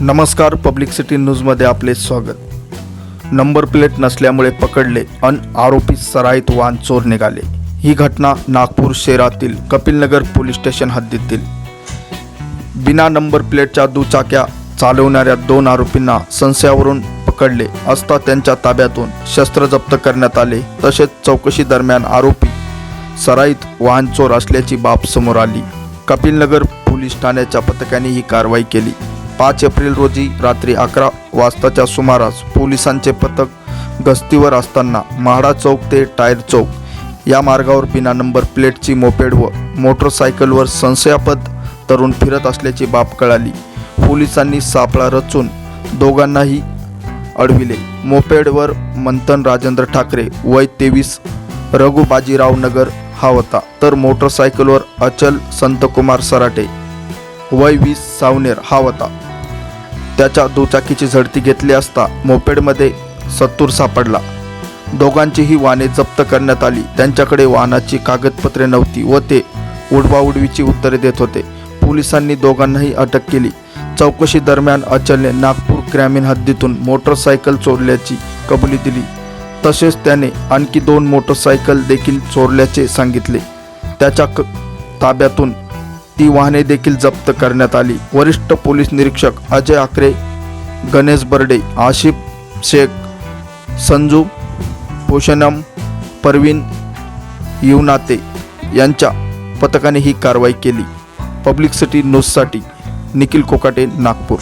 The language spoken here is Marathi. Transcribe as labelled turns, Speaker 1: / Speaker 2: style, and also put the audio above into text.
Speaker 1: नमस्कार पब्लिक सिटी न्यूजमध्ये आपले स्वागत. नंबर प्लेट नसल्यामुळे पकडले अन आरोपी सराईत वाहन चोर निघाले. ही घटना नागपूर शहरातील कपिलनगर पोलीस स्टेशन हद्दीतील. बिना नंबर प्लेटच्या दुचाक्या चालवणाऱ्या दोन आरोपींना संशयावरून पकडले असता त्यांच्या ताब्यातून शस्त्र जप्त करण्यात आले. तसेच चौकशी दरम्यान आरोपी सराईत वाहन चोर असल्याची बाब समोर आली. कपिलनगर पोलीस ठाण्याच्या पथकाने ही कारवाई केली. पाच एप्रिल रोजी रात्री अकरा वाजताच्या सुमारास पोलिसांचे पथक गस्तीवर असताना म्हाडा चौक ते टायर चौक या मार्गावर बिना नंबर प्लेटची मोपेड व मोटरसायकलवर संशयापद तरुण फिरत असल्याची बाब कळाली. पोलिसांनी सापळा रचून दोघांनाही अडविले. मोपेडवर मंथन राजेंद्र ठाकरे वय तेवीस रघु बाजीराव नगर हा होता. तर मोटरसायकलवर अचल संतकुमार सराटे वय वीस सावनेर हा होता. त्याच्या दुचाकीची झडती घेतली असता मोपेडमध्ये सत्तूर सापडला. दोघांचीही वाहने जप्त करण्यात आली. त्यांच्याकडे वाहनाची कागदपत्रे नव्हती व ते उडवाउडवीची उत्तरे देत होते. पोलिसांनी दोघांनाही अटक केली. चौकशी दरम्यान अचलने नागपूर ग्रामीण हद्दीतून मोटरसायकल चोरल्याची कबुली दिली. तसेच त्याने आणखी दोन मोटरसायकल देखील चोरल्याचे सांगितले. त्याच्या क ताब्यातून ती वाहने देखील जप्त करण्यात आली. वरिष्ठ पोलीस निरीक्षक अजय आकरे गणेश बर्डे आशिफ शेख संजू पोषणम परवीन युनाते यांच्या पथकाने ही कारवाई केली. पब्लिक सिटी न्यूजसाठी निखिल कोकाटे नागपूर.